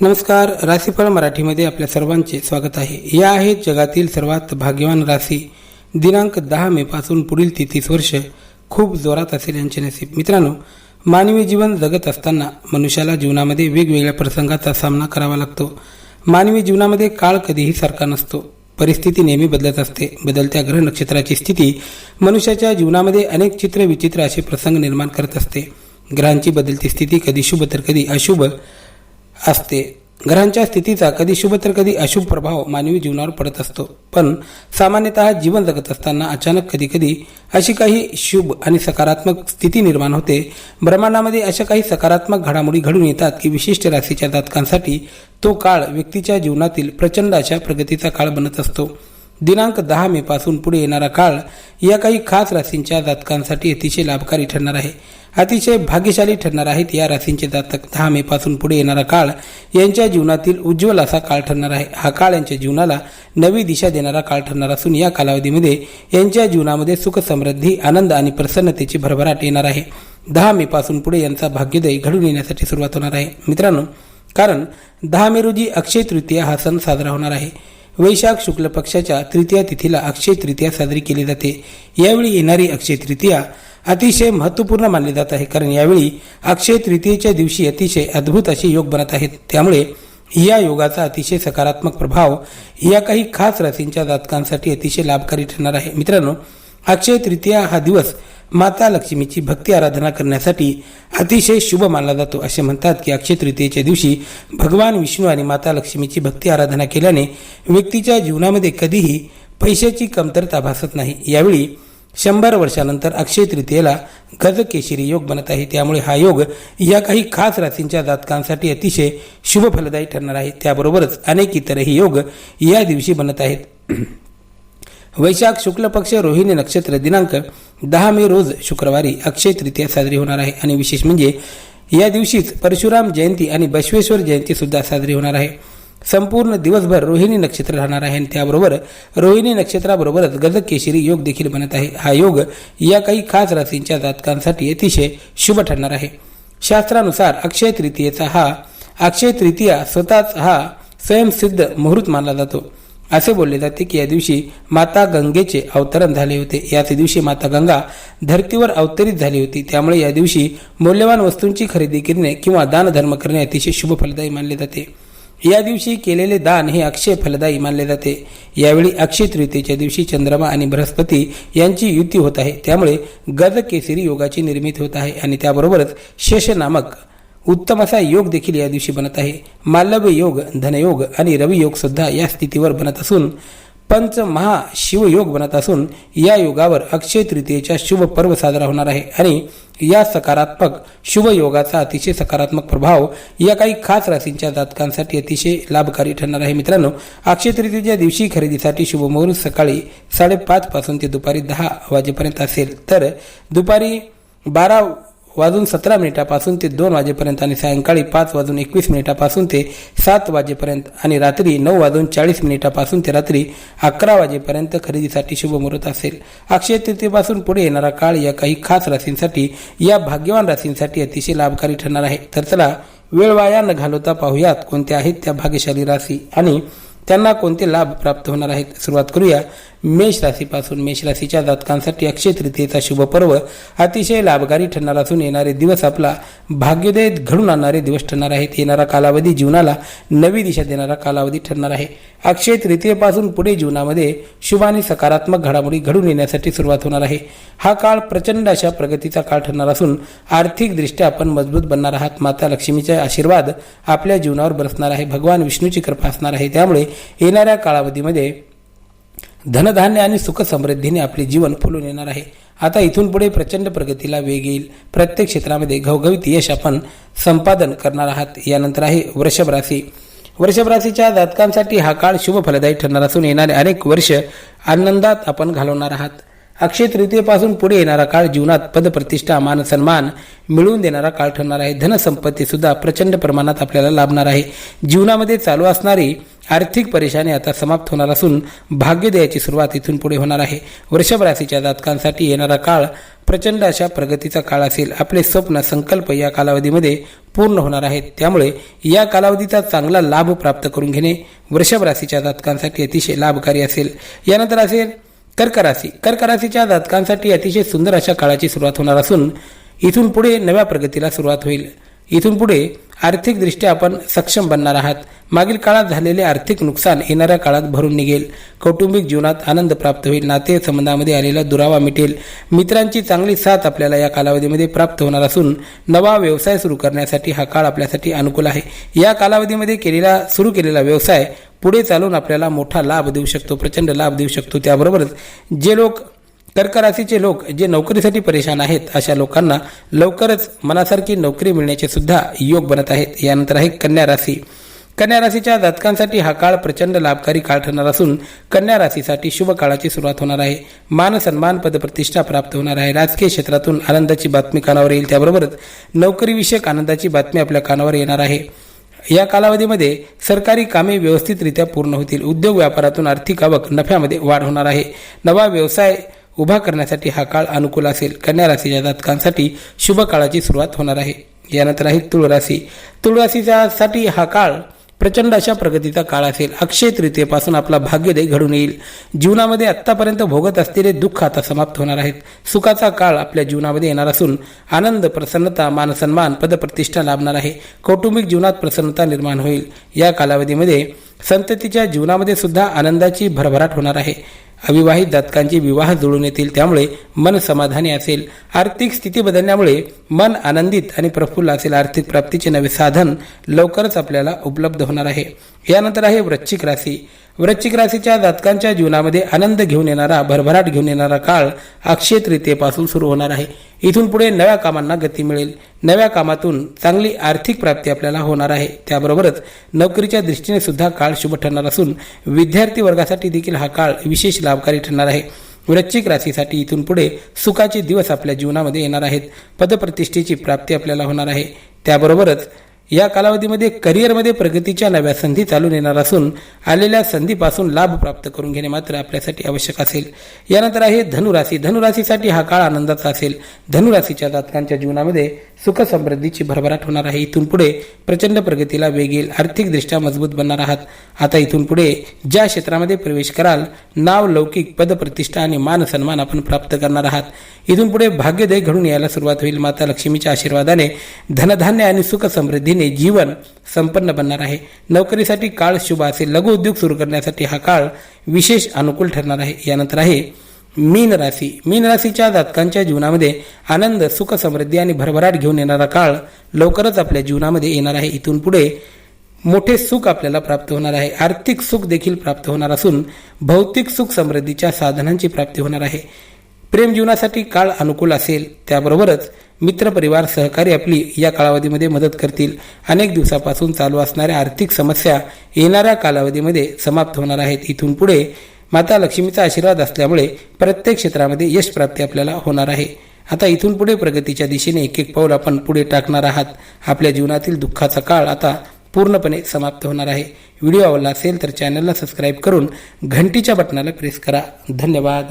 नमस्कार राशीफळ मराठीमध्ये आपल्या सर्वांचे स्वागत आहे. या आहेत जगातील सर्वात भाग्यवान राशी. दिनांक दहा मे पासून पुढील तेहतीस वर्ष खूप जोरात असेल यांचे नसीब. मित्रांनो मानवी जीवन जगत असताना मनुष्याला जीवनामध्ये वेगवेगळ्या प्रसंगाचा सामना करावा लागतो. मानवी जीवनामध्ये काळ कधीही सारखा नसतो. परिस्थिती नेहमी बदलत असते. बदलत्या ग्रह नक्षत्राची स्थिती मनुष्याच्या जीवनामध्ये अनेक चित्र विचित्र असे प्रसंग निर्माण करत असते. ग्रहांची बदलती स्थिती कधी शुभ तर कधी अशुभ. असते. ग्रहांच्या स्थितीचा कधी शुभ तर कधी अशुभ प्रभाव मानवी जीवनावर पडत असतो. पण सामान्यतः जीवन जगत असताना अचानक कधी कधी अशी काही शुभ आणि सकारात्मक स्थिती निर्माण होते. ब्रह्मांडामध्ये अशा काही सकारात्मक घडामोडी घडून येतात की विशिष्ट राशीच्या जातकांसाठी तो काळ व्यक्तीच्या जीवनातील प्रचंड अशा प्रगतीचा काळ बनत असतो. दिनांक दहा मे पासून पुढे येणारा काळ या काही खास राशींच्या जातकांसाठी अतिशय लाभकारी ठरणार आहे. अतिशय भाग्यशाली ठरणार आहेत या राशींचे जातक दहा मे पासून पुढे येणारा काळ यांच्या जीवनातील उज्ज्वल असा काळ ठरणार आहे. हा काळ यांच्या जीवनाला नवी दिशा देणारा काळ ठरणार असून या कालावधीमध्ये यांच्या जीवनामध्ये सुख समृद्धी आनंद आणि प्रसन्नतेची भरभराट येणार आहे. दहा मे पासून पुढे यांचा भाग्योदय घडून येण्यासाठी सुरुवात होणार आहे. मित्रांनो कारण दहा मे रोजी अक्षय तृतीया हा सण साजरा होणार आहे. वैशाख शुक्ल पक्षाच्या तृतीया तिथीला अक्षय तृतीया साजरी केली जाते. यावेळी येणारी अक्षय तृतीया अतिशय महत्त्वपूर्ण मानली जात आहे. कारण यावेळी अक्षय तृतीयेच्या दिवशी अतिशय अद्भुत असे योग बनत आहेत. त्यामुळे या योगाचा अतिशय सकारात्मक प्रभाव या काही खास राशींच्या जातकांसाठी अतिशय लाभकारी ठरणार आहे. मित्रांनो अक्षय तृतीया हा दिवस माता लक्ष्मीची भक्ती आराधना करण्यासाठी अतिशय शुभ मानला जातो. असे म्हणतात की अक्षय तृतीयेच्या दिवशी भगवान विष्णू आणि माता लक्ष्मीची भक्ती आराधना केल्याने व्यक्तीच्या जीवनामध्ये कधीही पैशाची कमतरता भासत नाही. यावेळी शंभर वर्षानंतर अक्षय तृतीयेला गजकेशरी योग बनत आहे. त्यामुळे हा योग या काही खास राशींच्या जातकांसाठी अतिशय शुभ फलदायी ठरणार आहे. त्याबरोबरच अनेक इतरही योग या दिवशी बनत आहेत. वैशाख शुक्ल पक्ष रोहिणी नक्षत्र दिनांक दहा मे रोज शुक्रवारी अक्षय तृतीया साजरी होणार आहे. आणि विशेष म्हणजे या दिवशीच परशुराम जयंती आणि बसवेश्वर जयंती सुद्धा साजरी होणार आहे. संपूर्ण दिवसभर रोहिणी नक्षत्र राहणार आहे आणि त्याबरोबर रोहिणी नक्षत्राबरोबरच गजकेशरी योग देखील बनत आहे. हा योग या काही खास राशींच्या जातकांसाठी अतिशय शुभ ठरणार आहे. शास्त्रानुसार अक्षय तृतीयेचा हा अक्षय तृतीया स्वतःच हा स्वयंसिद्ध मुहूर्त मानला जातो. असे बोलले जाते की या दिवशी माता गंगेचे अवतरण झाले होते. याच दिवशी माता गंगा धर्तीवर अवतरित झाली होती. त्यामुळे या दिवशी मौल्यवान वस्तूंची खरेदी करणे किंवा दानधर्म करणे अतिशय शुभ फलदायी मानले जाते. या दिवशी केलेले दान हे अक्षय फलदायी मानले जाते. यावेळी अक्षय तृतीयेच्या दिवशी चंद्रमा आणि बृहस्पती यांची युती होत आहे. त्यामुळे गज केसरी योगाची निर्मिती होत आहे आणि त्याबरोबरच शेष नामक उत्तम असा योग देखील या दिवशी बनत आहे. मालव्य योग धनयोग आणि रवियोग सुद्धा या स्थितीवर बनत असून पंच महा शिवयोग बनत असून या योगावर अक्षय तृतीयेचा शुभ पर्व साजरा होणार आहे आणि या सकारात्मक शुभयोगाचा अतिशय सकारात्मक प्रभाव या काही खास राशींच्या जातकांसाठी अतिशय लाभकारी ठरणार आहे. मित्रांनो अक्षय तृतीयेच्या दिवशी खरेदीसाठी शुभ मुहूर्त सकाळी साडेपाच पासून ते दुपारी दहा वाजेपर्यंत असेल. तर दुपारी बारा वाजून सतरा मिनिटापासून ते दोन वाजेपर्यंत आणि सायंकाळी पाच वाजून एकवीस मिनिटापासून ते सात वाजेपर्यंत आणि रात्री नऊ वाजून चाळीस मिनिटापासून ते रात्री अकरा वाजेपर्यंत खरेदीसाठी शुभमुहूर्त असेल. अक्षय तृतीयेपासून पुढे येणारा काळ या काही खास राशींसाठी या भाग्यवान राशींसाठी अतिशय लाभकारी ठरणार आहे. तर चला वेळ वाया न घालवता पाहूयात कोणत्या आहेत त्या भाग्यशाली राशी आणि त्यांना कोणते लाभ प्राप्त होणार आहेत. सुरुवात करूया. मेष राशीपासून मेष राशीच्या जातकांसाठी अक्षय तृतीयेचा शुभ पर्व अतिशय लाभकारी ठरणार असून येणारे दिवस आपला भाग्योदय घडून आणणारे दिवस ठरणार आहेत. येणारा कालावधी जीवनाला नवी दिशा देणारा कालावधी ठरणार आहे. अक्षय तृतीयेपासून पुढे जीवनामध्ये शुभ आणि सकारात्मक घडामोडी घडून येण्यासाठी सुरुवात होणार आहे. हा काळ प्रचंड अशा प्रगतीचा काळ ठरणार असून आर्थिकदृष्ट्या आपण मजबूत बनणार आहात. माता लक्ष्मीचे आशीर्वाद आपल्या जीवनावर बरसणार आहे. भगवान विष्णूची कृपा असणार आहे. त्यामुळे येणाऱ्या कालावधीमध्ये धनधान्य आणि सुख समृद्धीने आपले जीवन फुलून येणार आहे. आता इथून पुढे प्रचंड प्रगतीला वेग येईल. प्रत्येक क्षेत्रामध्ये घवघवीत यश आपण संपादन करणार आहात. यानंतर आहे वृषभ राशी. वृषभ राशीच्या जातकांसाठी हा काळ शुभ फलदायी ठरणार असून येणारे अनेक वर्ष आनंदात आपण घालवणार आहात. अक्षय तृतीयेपासून पुढे येणारा काळ जीवनात पदप्रतिष्ठा मान सन्मान मिळवून देणारा काळ ठरणार आहे. धनसंपत्ती सुद्धा प्रचंड प्रमाणात आपल्याला लाभणार आहे. जीवनामध्ये चालू असणारी आर्थिक परेशानी आता समाप्त होणार असून भाग्य द्यायची सुरुवात इथून पुढे होणार आहे. वृषभ राशीच्या जातकांसाठी येणारा काळ प्रचंड अशा प्रगतीचा काळ असेल. आपले स्वप्न संकल्प या कालावधीमध्ये पूर्ण होणार आहेत. त्यामुळे या कालावधीचा चांगला लाभ प्राप्त करून घेणे वृषभ राशीच्या जातकांसाठी अतिशय लाभकारी असेल. यानंतर असेल कर्क राशी कर्क राशीच्या जातकांसाठी अतिशय सुंदर अशा काळाची सुरुवात होणार असून इथून पुढे नव्या प्रगतीला सुरुवात होईल. इथून पुढे आर्थिकदृष्ट्या आपण सक्षम बनणार आहात. मागील काळात झालेले आर्थिक नुकसान येणाऱ्या काळात भरून निघेल. कौटुंबिक जीवनात आनंद प्राप्त होईल. नाते संबंधामध्ये आलेला दुरावा मिटेल. मित्रांची चांगली साथ आपल्याला या कालावधीमध्ये प्राप्त होणार असून नवा व्यवसाय सुरू करण्यासाठी हा काळ आपल्यासाठी अनुकूल आहे. या कालावधीमध्ये केलेला सुरू केलेला व्यवसाय पुढे चालून आपल्याला मोठा लाभ देऊ शकतो प्रचंड लाभ देऊ शकतो. त्याबरोबरच जे लोक कर्क राशीचे लोक जे नोकरीसाठी परेशान आहेत अशा लोकांना लवकरच मनासारखी नोकरी मिळण्याचे सुद्धा योग बनत आहेत. यानंतर आहे कन्या राशी. कन्या राशीच्या जातकांसाठी हा काळ प्रचंड लाभकारी काळ ठरणार असून कन्या राशीसाठी शुभ काळाची सुरुवात होणार आहे. मान सन्मान पदप्रतिष्ठा प्राप्त होणार आहे. राजकीय क्षेत्रातून आनंदाची बातमी कानावर येईल. त्याबरोबरच नोकरीविषयक आनंदाची बातमी आपल्या कानावर येणार आहे. या कालावधीमध्ये सरकारी कामे व्यवस्थितरित्या पूर्ण होतील. उद्योग व्यापारातून आर्थिक आवक नफ्यामध्ये वाढ होणार आहे. नवा व्यवसाय उभा करण्यासाठी हा काळ अनुकूल असेल. कन्या राशीच्या जातकांसाठी शुभ काळाची सुरुवात होणार आहे. यानंतर आहे तुळ राशी. तुळ राशीच्यासाठी हा काळ प्रचंड अशा प्रगतीचा काळ असेल. अक्षय तृतीयेपासून आपला भाग्यदय घडून येईल. जीवनामध्ये आत्तापर्यंत भोगत असलेले दुःख आता समाप्त होणार आहेत. सुखाचा काळ आपल्या जीवनामध्ये येणार असून आनंद प्रसन्नता मानसन्मान पदप्रतिष्ठा लाभणार आहे. कौटुंबिक जीवनात प्रसन्नता निर्माण होईल. या कालावधीमध्ये संततीच्या जीवनामध्ये सुद्धा आनंदाची भरभराट होणार आहे. अविवाहित जातकांचे विवाह जुळून येतील त्यामुळे मन समाधानी असेल. आर्थिक स्थिती बदलण्यामुळे मन आनंदित आणि प्रफुल्ल असेल. आर्थिक प्राप्तीचे नवे साधन लवकरच आपल्याला उपलब्ध होणार आहे. यानंतर आहे वृश्चिक राशी. वृश्चिक राशीच्या जातकांच्या जीवनामध्ये आनंद घेऊन येणारा भरभराट घेऊन येणारा काळ अक्षय तृतीयेपासून सुरू होणार आहे. इथून पुढे नव्या कामांना गती मिळेल. नव्या कामातून चांगली आर्थिक प्राप्ती आपल्याला होणार आहे. त्याबरोबरच नोकरीच्या दृष्टीने सुद्धा काळ शुभ ठरणार असून विद्यार्थी वर्गासाठी देखील हा काळ विशेष लाभकारी ठरणार आहे. वृश्चिक राशीसाठी इथून पुढे सुखाचे दिवस आपल्या जीवनामध्ये येणार आहेत. पदप्रतिष्ठेची प्राप्ती आपल्याला होणार आहे. त्याबरोबरच या कालावधीमध्ये करिअरमध्ये प्रगतीच्या नव्या संधी चालून येणार असून आलेल्या संधीपासून लाभ प्राप्त करून घेणे मात्र आपल्यासाठी आवश्यक असेल. यानंतर आहे धनुराशी. धनुराशीसाठी हा काळ आनंदाचा असेल. धनुराशीच्या जातकांच्या जीवनामध्ये सुख समृद्धीची भरभराट होणार आहे. इथून पुढे प्रचंड प्रगतीला वेग येईल. आर्थिकदृष्ट्या मजबूत बनणार आहात. आता इथून पुढे ज्या क्षेत्रामध्ये प्रवेश कराल नाव लौकिक पदप्रतिष्ठा आणि मान सन्मान आपण प्राप्त करणार आहात. इथून पुढे भाग्यदय घडून यायला सुरुवात होईल. माता लक्ष्मीच्या आशीर्वादाने धनधान्य आणि सुख समृद्धीने जीवन संपन्न बनणार आहे. नोकरीसाठी काळ शुभ असेल लघु उद्योग सुरू करण्यासाठी हा काळ विशेष अनुकूल ठरणार आहे. यानंतर आहे मीन राशी. मीन राशीच्या जातकांच्या जीवनामध्ये आनंद सुख समृद्धी आणि भरभराट घेऊन येणारा काळ लवकरच आपल्या जीवनामध्ये येणार आहे. इथून पुढे मोठे सुख आपल्याला प्राप्त होणार आहे. आर्थिक सुख देखील प्राप्त होणार असून भौतिक सुख समृद्धीच्या साधनांची प्राप्ती होणार आहे. प्रेम जीवनासाठी काळ अनुकूल असेल त्याबरोबरच मित्रपरिवार सहकारी आपली या कालावधीमध्ये मदत करतील. अनेक दिवसापासून चालू असणाऱ्या आर्थिक समस्या येणाऱ्या कालावधीमध्ये समाप्त होणार आहेत. इथून पुढे माता लक्ष्मीचा आशीर्वाद असल्यामुळे प्रत्येक क्षेत्रामध्ये यश प्राप्ती आपल्याला होणार आहे. आता इथून पुढे प्रगतीच्या दिशेने एक एक पाऊल आपण पुढे टाकणार आहात. आपल्या जीवनातील दुःखाचा काळ आता पूर्णपणे समाप्त होणार आहे. व्हिडिओ आवडला असेल तर चॅनलला सबस्क्राईब करून घंटीच्या बटनाला प्रेस करा. धन्यवाद.